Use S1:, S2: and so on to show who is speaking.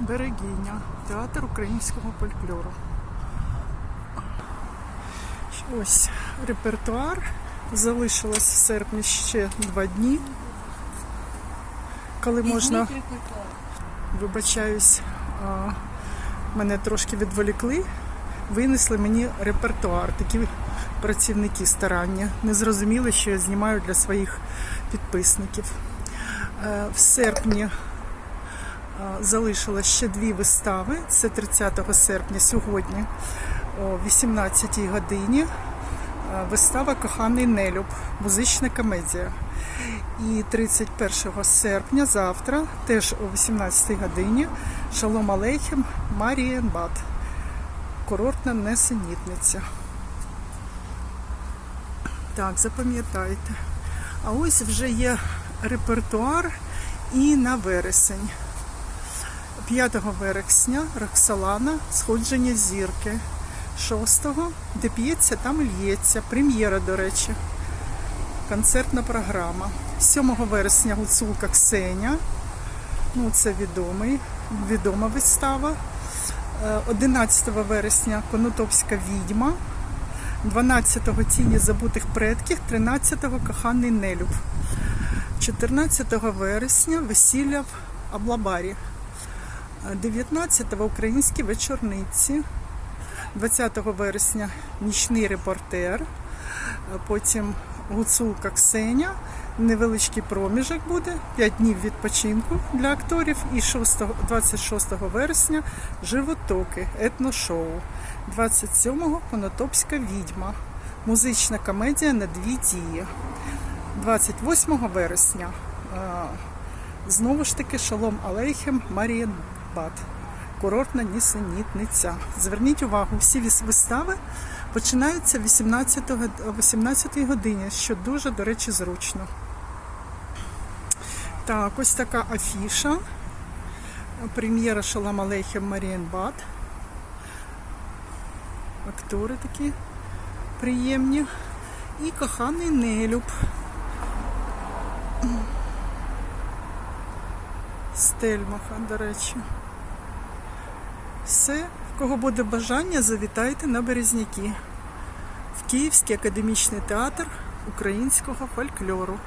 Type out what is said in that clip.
S1: Берегиня, театр українського фольклору. Ось репертуар. Залишилось в серпні ще два дні, коли можна, вибачаюсь, мене трошки відволікли, винесли мені репертуар. Такі працівники старання. Не зрозуміли, що я знімаю для своїх підписників. Е, В серпні залишилось ще дві вистави. Це 30 серпня сьогодні о 18 годині. Вистава Коханий Нелюб, музична комедія. І 31 серпня завтра, теж о 18 годині, Шалом Алейхем Марієнбат. Курортна несенітниця. Так, запам'ятайте. А ось вже є репертуар і на вересень. 5 вересня Роксолана Сходження зірки. 6-го, де п'ється, там лється. Прем'єра, до речі. Концертна програма. 7 вересня Гуцулка Ксеня. Ну, це відомий, відома вистава. Е, 11 вересня Конотопська відьма. 12-го Тіні забутих предків, 13-го Коханий Нелюб. 14 вересня весілля в Аблабарі. 19-го Українські вечорниці. 20 вересня нічний репортер. Потім гуцулка Ксеня. Невеличкий проміжок буде, 5 днів відпочинку для акторів. І 6, 26 вересня животоки, етношоу. 27-го Конотопська відьма. Музична комедія на дві дії. 28 вересня е, знову ж таки Шалом Алейхем Марієнбат. Курортна нісенітниця. Зверніть увагу, всі вистави починаються 18, о 18 годині, що дуже, до речі, зручно. Так, ось така афіша. Прем'єра Шалом Алейхем Марієнбат. Актори такі приємні. І коханий Нелюб. Стельмаха, до речі. Все, в кого буде бажання, завітайте на Березняки в Київський академічний театр українського фольклору.